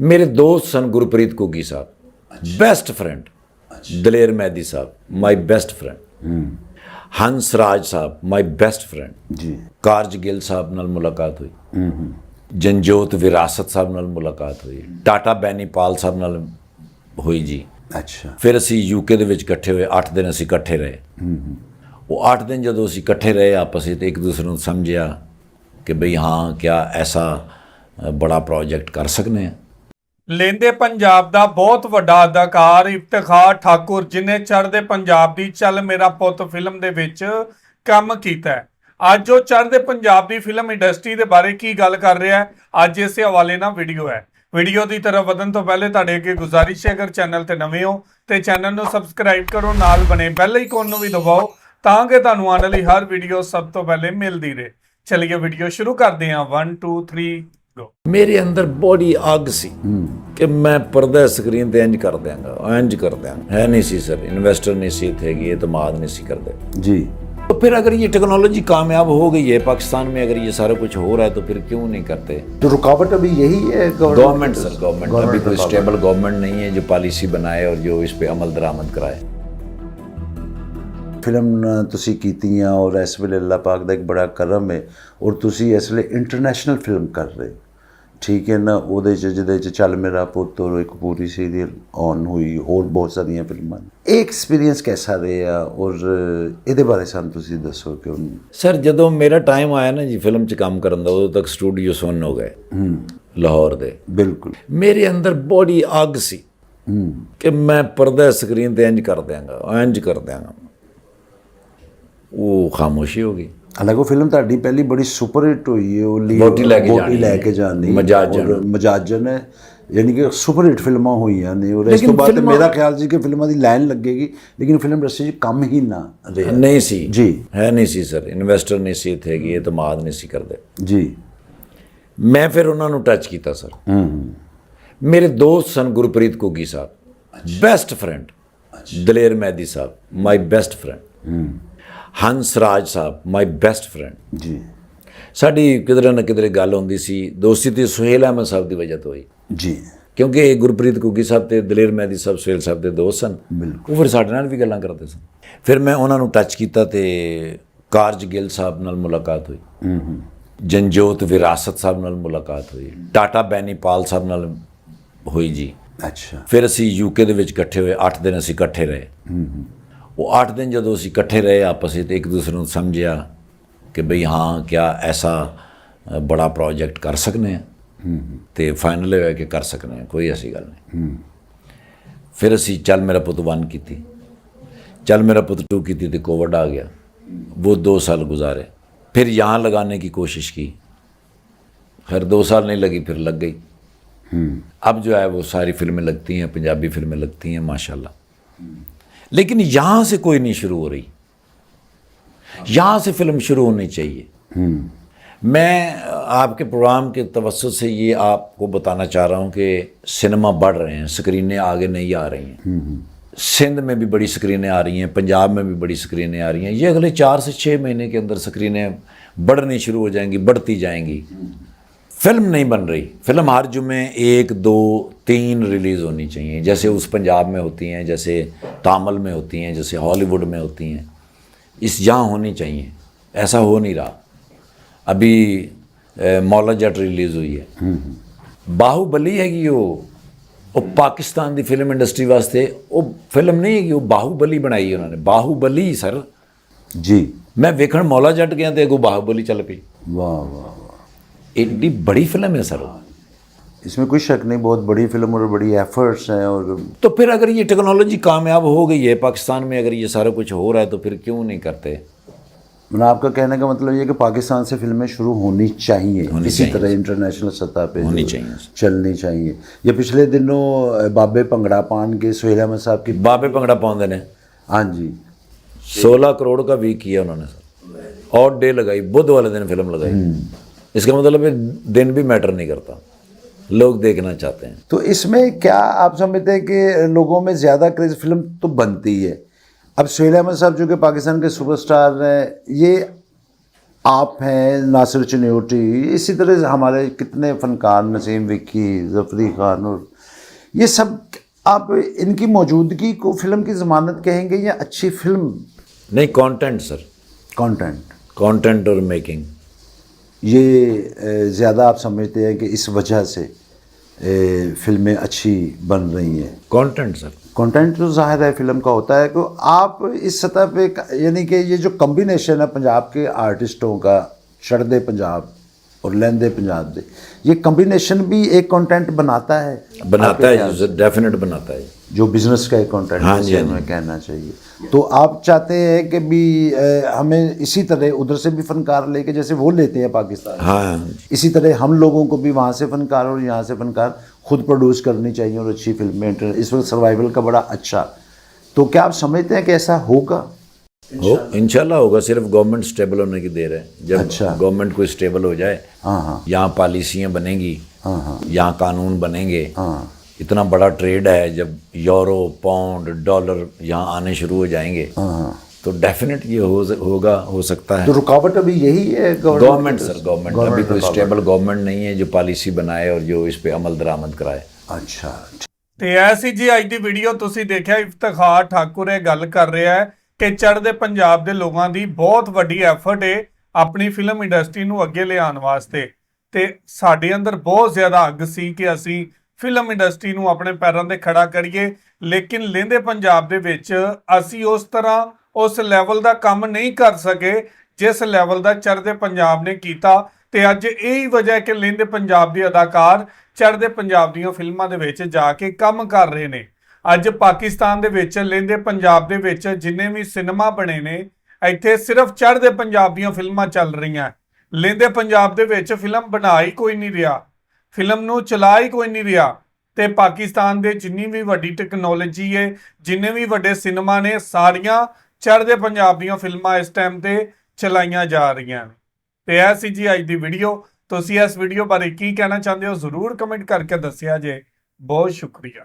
ਮੇਰੇ ਦੋਸਤ ਸਨ Gurpreet Ghuggi Sahib best friend Daler Mehndi Sahib my best friend Hans Raj Sahib my best friend ji. Karaj Gill ਸਾਹਿਬ ਨਾਲ ਮੁਲਾਕਾਤ ਹੋਈ। ਜਨਜੋਤ ਵਿਰਾਸਤ ਸਾਹਿਬ ਨਾਲ ਮੁਲਾਕਾਤ ਹੋਈ। ਟਾਟਾ ਬੈਨੀਪਾਲ ਸਾਹਿਬ ਨਾਲ ਹੋਈ ਜੀ। ਅੱਛਾ। ਫਿਰ ਅਸੀਂ ਯੂਕੇ ਦੇ ਵਿੱਚ ਇਕੱਠੇ ਹੋਏ 8 ਦਿਨ ਅਸੀਂ ਇਕੱਠੇ ਰਹੇ। ਉਹ 8 ਦਿਨ ਜਦੋਂ ਅਸੀਂ ਇਕੱਠੇ ਰਹੇ ਆਪਸ ਵਿੱਚ ਤੇ ਇੱਕ ਦੂਸਰੇ ਨੂੰ ਸਮਝਿਆ ਕਿ ਭਈ ਹਾਂ ਕਿਆ ਐਸਾ ਬੜਾ ਪ੍ਰੋਜੈਕਟ ਕਰ ਸਕਨੇ ਆ। ਲੈਂਦੇ ਪੰਜਾਬ ਦਾ ਬਹੁਤ ਵੱਡਾ ਅਦਾਕਾਰ ਇਫਤਖਾਰ ਠਾਕੁਰ, ਜਿਨੇ ਚੜ੍ਹਦੇ ਪੰਜਾਬ ਦੀ ਚੱਲ ਮੇਰਾ ਪੁੱਤ ਫਿਲਮ ਦੇ ਵਿੱਚ ਕੰਮ ਕੀਤਾ ਅੱਜ ਉਹ ਚੜ੍ਹਦੇ ਪੰਜਾਬ ਦੀ ਫਿਲਮ ਇੰਡਸਟਰੀ ਦੇ ਬਾਰੇ ਕੀ ਗੱਲ ਕਰ ਰਿਹਾ ਹੈ, ਅੱਜ ਇਸੇ ਹਵਾਲੇ ਨਾਲ ਵੀਡੀਓ ਹੈ। ਵੀਡੀਓ ਦੀ ਤਰਫ ਵਧਣ ਤੋਂ ਪਹਿਲੇ ਤੁਹਾਡੇ ਅੱਗੇ ਗੁਜ਼ਾਰਿਸ਼ ਹੈ, ਅਗਰ ਚੈਨਲ ਤੇ ਨਵੇਂ ਹੋ ਤੇ ਚੈਨਲ ਨੂੰ ਸਬਸਕ੍ਰਾਈਬ ਕਰੋ, ਨਾਲ ਬਣੇ ਬੈਲ ਆਈਕਨ ਨੂੰ ਵੀ ਦਬਾਓ, ਤਾਂ ਕਿ ਤੁਹਾਨੂੰ ਆਉਣ ਵਾਲੀ ਹਰ ਵੀਡੀਓ ਸਭ ਤੋਂ ਪਹਿਲੇ ਮਿਲਦੀ ਰਹੇ। ਚਲਿਏ ਵੀਡੀਓ ਸ਼ੁਰੂ ਕਰਦੇ ਹਾਂ। 1 2 3 میرے اندر بڑی آگ سی کہ میں پردہ سکرین تے انج کر دیاں گا انج کر دیاں گا۔ ہے نہیں سی سر انویسٹر نہیں سی تھے گی اعتماد نہیں سی کر دے۔ جی۔ تو پھر اگر یہ ٹیکنالوجی کامیاب ہو گئی ہے پاکستان میں اگر یہ سارا کچھ ہو رہا ہے تو پھر کیوں نہیں کرتے؟ تو رکاوٹ ابھی یہی ہے گورنمنٹ سر گورنمنٹ ابھی کوئی سٹیبل گورنمنٹ نہیں ہے جو پالیسی بنائے اور جو اس پہ عمل درآمد کرائے۔ فلم ਫਿਲਮ ਤੁਸੀਂ ਕੀਤੀਆਂ ਔਰ ਇਸ ਵੇਲੇ ਅੱਲਾਹ ਪਾਕ ਦਾ بڑا کرم ہے اور تسی اس ویلے انٹرنیشنل فلم کر رہے۔ ہیں ਠੀਕ ਹੈ ਨਾ ਉਹਦੇ ਚ ਜਿਹਦੇ ਚ ਚੱਲ ਮੇਰਾ ਪੁੱਤ ਔਰ ਇੱਕ ਪੂਰੀ ਸੀਰੀਅਲ ਔਨ ਹੋਈ ਹੋਰ ਬਹੁਤ ਸਾਰੀਆਂ ਫਿਲਮਾਂ। ਇਹ ਐਕਸਪੀਰੀਅੰਸ ਕਿਹਦਾ ਰਿਹਾ ਔਰ ਇਹਦੇ ਬਾਰੇ ਸਾਨੂੰ ਤੁਸੀਂ ਦੱਸੋ ਕਿ ਸਰ ਜਦੋਂ ਮੇਰਾ ਟਾਈਮ ਆਇਆ ਨਾ ਜੀ ਫਿਲਮ 'ਚ ਕੰਮ ਕਰਨ ਦਾ ਉਦੋਂ ਤੱਕ ਸਟੂਡੀਓ ਸੁੰਨ ਹੋ ਗਏ। ਲਾਹੌਰ ਦੇ। ਬਿਲਕੁਲ। ਮੇਰੇ ਅੰਦਰ ਬੜੀ ਅੱਗ ਸੀ ਕਿ ਮੈਂ ਪਰਦਾ ਸਕਰੀਨ ਤੇ ਇੰਜ ਕਰ ਦਿਆਂਗਾ ਇੰਜ ਕਰ ਦਿਆਂਗਾ। ਉਹ ਖਾਮੋਸ਼ੀ ਹੋ ਗਈ। ਹਾਲਾਂਕਿ ਉਹ ਫਿਲਮ ਤੁਹਾਡੀ ਪਹਿਲੀ ਬੜੀ ਸੁਪਰ ਹਿੱਟ ਹੋਈ ਹੈ ਉਹ ਲਈ ਵਹੁਟੀ ਲੈ ਕੇ ਜਾਣੀ ਲੈ ਹੈ। ਕੇ ਜਾਣੀ ਮਜਾਜਨ। ਹੈ ਯਾਨੀ ਕਿ ਸੁਪਰ ਹਿੱਟ ਫਿਲਮਾਂ ਹੋਈਆਂ ਨੇ। ਔਰ ਇਸ ਤੋਂ ਬਾਅਦ ਮੇਰਾ ਖਿਆਲ ਸੀ ਕਿ ਫਿਲਮਾਂ ਦੀ ਲਾਈਨ ਲੱਗੇਗੀ ਲੇਕਿਨ ਫਿਲਮ ਰਸਤੇ 'ਚ ਕੰਮ ਹੀ ਨਾ ਰਿਹਾ। ਨਹੀਂ ਸੀ। ਜੀ। ਹੈ ਨਹੀਂ ਸੀ ਸਰ। ਇਨਵੈਸਟਰ ਨਹੀਂ ਸੀ ਇੱਥੇ ਹੈਗੇ ਇਤਮਾਦ ਨਹੀਂ ਸੀ ਕਰਦੇ। ਜੀ। ਮੈਂ ਫਿਰ ਉਹਨਾਂ ਨੂੰ ਟੱਚ ਕੀਤਾ ਸਰ। ਹੂੰ ਮੇਰੇ ਦੋਸਤ ਸਨ Gurpreet Ghuggi Sahib. Best friend Daler Mehndi Sahib my best friend Raj Sahib my best friend ji. ਸਾਡੀ ਕਿਧਰੇ ਨਾ ਕਿਧਰੇ ਗੱਲ ਹੁੰਦੀ ਸੀ ਦੋਸਤੀ ਤੇ ਸੁਹੇਲ ਅਹਿਮਦ ਸਾਹਿਬ ਦੀ ਵਜ੍ਹਾ ਤੋਂ ਹੋਈ। ਜੀ। ਕਿਉਂਕਿ ਇਹ ਗੁਰਪ੍ਰੀਤ ਕੁੱਗੀ ਸਾਹਿਬ ਤੇ ਦਲੇਰ ਮਹਿਦੀ ਸਾਹਿਬ ਸੁਹੇਲ ਸਾਹਿਬ ਦੇ ਦੋਸਤ ਸਨ। ਬਿਲਕੁਲ। ਉਹ ਫਿਰ ਸਾਡੇ ਨਾਲ ਵੀ ਗੱਲਾਂ ਕਰਦੇ ਸਨ। ਫਿਰ ਮੈਂ ਉਹਨਾਂ ਨੂੰ ਟੱਚ ਕੀਤਾ ਤੇ ਕਾਰਜ ਗਿੱਲ ਸਾਹਿਬ ਨਾਲ ਮੁਲਾਕਾਤ ਹੋਈ। ਹੂੰ ਹੂੰ। ਜਨਜੋਤ ਵਿਰਾਸਤ ਸਾਹਿਬ ਨਾਲ ਮੁਲਾਕਾਤ ਹੋਈ। ਟਾਟਾ ਬੈਨੀਪਾਲ ਸਾਹਿਬ ਨਾਲ ਹੋਈ ਜੀ। ਅੱਛਾ। ਫਿਰ ਅਸੀਂ ਯੂਕੇ ਦੇ ਵਿੱਚ ਇਕੱਠੇ ਹੋਏ 8 ਦਿਨ ਅਸੀਂ ਇਕੱਠੇ ਰਹੇ। وہ آٹھ دن جدوسی کٹھے رہے آپس تو ایک دوسرے کو سمجھیا کہ بھئی ہاں کیا ایسا بڑا پروجیکٹ کر سکنے ہیں؟ تو فائنل ہوئے کہ کر سکنے ہیں کوئی ایسی گل نہیں۔ پھر اسی چل میرا پت ون کی تھی چل میرا پت ٹو کی تھی تو کووڈ آ گیا۔ وہ دو سال گزارے۔ پھر یہاں لگانے کی کوشش کی۔ خیر دو سال نہیں لگی پھر لگ گئی۔ اب جو ہے وہ ساری فلمیں لگتی ہیں پنجابی فلمیں لگتی ہیں ماشاء اللہ لیکن یہاں سے کوئی نہیں شروع ہو رہی۔ یہاں سے فلم شروع ہونی چاہیے۔ میں آپ کے پروگرام کے توسط سے یہ آپ کو بتانا چاہ رہا ہوں کہ سنیما بڑھ رہے ہیں اسکرینیں آگے نہیں آ رہی ہیں۔ سندھ میں بھی بڑی اسکرینیں آ رہی ہیں پنجاب میں بھی بڑی اسکرینیں آ رہی ہیں۔ یہ اگلے چار سے چھ مہینے کے اندر اسکرینیں بڑھنی شروع ہو جائیں گی بڑھتی جائیں گی۔ فلم نہیں بن رہی۔ فلم ہر جمعے ایک دو تین ریلیز ہونی چاہیے۔ جیسے اس پنجاب میں ہوتی ہیں جیسے تامل میں ہوتی ہیں جیسے ہالی ووڈ میں ہوتی ہیں۔ اس جہاں ہونی چاہیے۔ ایسا ہو نہیں رہا۔ ابھی مولا جٹ ریلیز ہوئی ہے۔ باہوبلی ہے کہ وہ وہ پاکستان دی فلم انڈسٹری واسطے وہ فلم نہیں ہے کہ وہ باہوبلی بنائی انہوں نے۔ باہوبلی سر۔ جی۔ میں ویکھن مولا جٹ گیا تو اگو باہوبلی چل پی واہ واہ۔ ایڈی بڑی فلم ہے سر اس میں کوئی شک نہیں بہت بڑی فلم اور بڑی ایفرٹس ہیں اور تو پھر اگر یہ ٹیکنالوجی کامیاب ہو گئی ہے پاکستان میں اگر یہ سارا کچھ ہو رہا ہے تو پھر کیوں نہیں کرتے؟ نا آپ کا کہنے کا مطلب یہ کہ پاکستان سے فلمیں شروع ہونی چاہیے اسی طرح انٹرنیشنل سطح پہ ہونی چاہیے۔ چلنی چاہیے۔ یہ پچھلے دنوں بابے پنگڑا پان کے سہیل احمد صاحب کی بابے پنگڑا پان دینے ہاں جی۔ سولہ کروڑ کا ویک کیا انہوں نے۔ اور ڈے لگائی بدھ والے دن فلم لگائی۔ اس کا مطلب ہے دن بھی میٹر نہیں کرتا۔ لوگ دیکھنا چاہتے ہیں۔ تو اس میں کیا آپ سمجھتے ہیں کہ لوگوں میں زیادہ کریز فلم تو بنتی ہے۔ اب سہیل احمد صاحب جو کہ پاکستان کے سپر سٹار ہیں یہ آپ ہیں ناصر چنیوٹی اسی طرح سے ہمارے کتنے فنکار نسیم وکی ظفری خان اور یہ سب آپ ان کی موجودگی کو فلم کی ضمانت کہیں گے یا اچھی فلم؟ نہیں کانٹینٹ سر کانٹینٹ کانٹینٹ اور میکنگ یہ زیادہ آپ سمجھتے ہیں کہ اس وجہ سے فلمیں اچھی بن رہی ہیں۔ کانٹینٹ سر کانٹینٹ تو ظاہر ہے فلم کا ہوتا ہے کہ آپ اس سطح پہ یعنی کہ یہ جو کمبینیشن ہے پنجاب کے آرٹسٹوں کا شرد پنجاب اور لیندے پنجاب دے۔ یہ کمبینیشن بھی ایک کانٹینٹ بناتا ہے۔ بناتا ہے ڈیفینیٹ بناتا ہے۔ جو بزنس کا ایک کانٹینٹ ہاں, جی، ہاں جی ہمیں کہنا چاہیے۔ تو آپ چاہتے ہیں کہ بھی ہمیں اسی طرح ادھر سے بھی فنکار لے کے جیسے وہ لیتے ہیں پاکستان۔ ہاں, ہاں جی۔ اسی طرح ہم لوگوں کو بھی وہاں سے فنکار اور یہاں سے فنکار خود پروڈیوس کرنی چاہیے اور اچھی فلمیں اس وقت سروائیول کا بڑا اچھا۔ تو کیا آپ سمجھتے ہیں کہ ایسا ہوگا؟ ہو انشاءاللہ ہوگا صرف گورنمنٹ اسٹیبل ہونے کی دیر ہے۔ جب اچھا۔ گورنمنٹ کوئی اسٹیبل ہو جائے ہاں، ہاں۔ یہاں پالیسیاں بنیں گی ہاں، یہاں قانون بنیں گے۔ اتنا بڑا ٹریڈ ہے جب یورو پاؤنڈ ڈالر یہاں آنے شروع ہو جائیں گے تو ڈیفینیٹ یہ ہوگا ہو سکتا ہے۔ تو رکاوٹ ابھی یہی ہے گورنمنٹ سر گورنمنٹ ابھی کوئی سٹیبل گورنمنٹ نہیں ہے جو پالیسی بنائے اور جو اس پہ عمل درآمد کرائے۔ اچھا ਤੇ ਐਸੀ ਜੀ ਅੱਜ ਦੀ ਵੀਡੀਓ ਤੁਸੀਂ ਦੇਖਿਆ ਇਫਤਖਾਰ ਠਾਕੁਰ ਇਹ ਗੱਲ ਕਰ ਕਿ ਚੜ੍ਹਦੇ ਪੰਜਾਬ ਦੇ ਲੋਕਾਂ ਦੀ ਬਹੁਤ ਵੱਡੀ ਐਫਰਟ ਏ ਆਪਣੀ ਫਿਲਮ ਇੰਡਸਟਰੀ ਨੂੰ ਅੱਗੇ ਲਿਆਉਣ ਵਾਸਤੇ। ਤੇ ਸਾਡੇ ਅੰਦਰ ਬਹੁਤ ਜ਼ਿਆਦਾ ਅੱਗ ਸੀ ਕਿ ਅਸੀਂ ਫਿਲਮ ਇੰਡਸਟਰੀ ਨੂੰ ਆਪਣੇ ਪੈਰਾਂ ਤੇ ਖੜਾ ਕਰੀਏ, ਲੇਕਿਨ ਲਹਿੰਦੇ ਪੰਜਾਬ ਦੇ ਵਿੱਚ ਅਸੀਂ ਉਸ ਤਰ੍ਹਾਂ ਉਸ ਲੈਵਲ ਦਾ ਕੰਮ ਨਹੀਂ ਕਰ ਸਕੇ, ਜਿਸ ਲੈਵਲ ਦਾ ਚੜ੍ਹਦੇ ਪੰਜਾਬ ਨੇ ਕੀਤਾ। ਤੇ ਅੱਜ ਇਹੀ ਵਜ੍ਹਾ ਹੈ ਕਿ ਲਹਿੰਦੇ ਪੰਜਾਬ ਦੇ ਅਦਾਕਾਰ ਚੜ੍ਹਦੇ ਪੰਜਾਬ ਦੀਆਂ ਫਿਲਮਾਂ ਦੇ ਵਿੱਚ ਜਾ ਕੇ ਕੰਮ ਕਰ ਰਹੇ ਨੇ। ਅੱਜ ਪਾਕਿਸਤਾਨ ਦੇ ਵਿੱਚ ਲਹਿੰਦੇ ਪੰਜਾਬ ਦੇ ਵਿੱਚ ਜਿੰਨੇ ਵੀ ਸਿਨੇਮਾ ਬਣੇ ਨੇ, ਇੱਥੇ ਸਿਰਫ ਚੜ੍ਹਦੇ ਪੰਜਾਬ ਦੀਆਂ ਫਿਲਮਾਂ ਚੱਲ ਰਹੀਆਂ। ਲਹਿੰਦੇ ਪੰਜਾਬ ਦੇ ਵਿੱਚ ਫਿਲਮ ਬਣਾ ਹੀ ਕੋਈ ਨਹੀਂ ਰਿਹਾ, ਫਿਲਮ ਨੂੰ ਚਲਾ ਹੀ ਕੋਈ ਨਹੀਂ ਰਿਹਾ ਤੇ ਪਾਕਿਸਤਾਨ ਦੇ ਜਿੰਨੀ ਵੀ ਵੱਡੀ ਟੈਕਨੋਲੋਜੀ ਹੈ ਜਿੰਨੇ ਵੀ ਵੱਡੇ ਸਿਨੇਮਾ ਨੇ, ਸਾਰੀਆਂ ਚੜ੍ਹਦੇ ਪੰਜਾਬ ਦੀਆਂ ਫਿਲਮਾਂ ਇਸ ਟਾਈਮ ਤੇ ਚਲਾਈਆਂ ਜਾ ਰਹੀਆਂ ਨੇ। ਤੇ ਇਹ ਸੀ ਜੀ ਅੱਜ ਦੀ ਵੀਡੀਓ ਤੁਸੀਂ ਇਸ ਵੀਡੀਓ ਬਾਰੇ ਕੀ ਕਹਿਣਾ ਚਾਹੁੰਦੇ ਹੋ, ਜ਼ਰੂਰ ਕਮੈਂਟ ਕਰਕੇ ਦੱਸਿਆ ਜੇ। ਬਹੁਤ ਸ਼ੁਕਰੀਆ।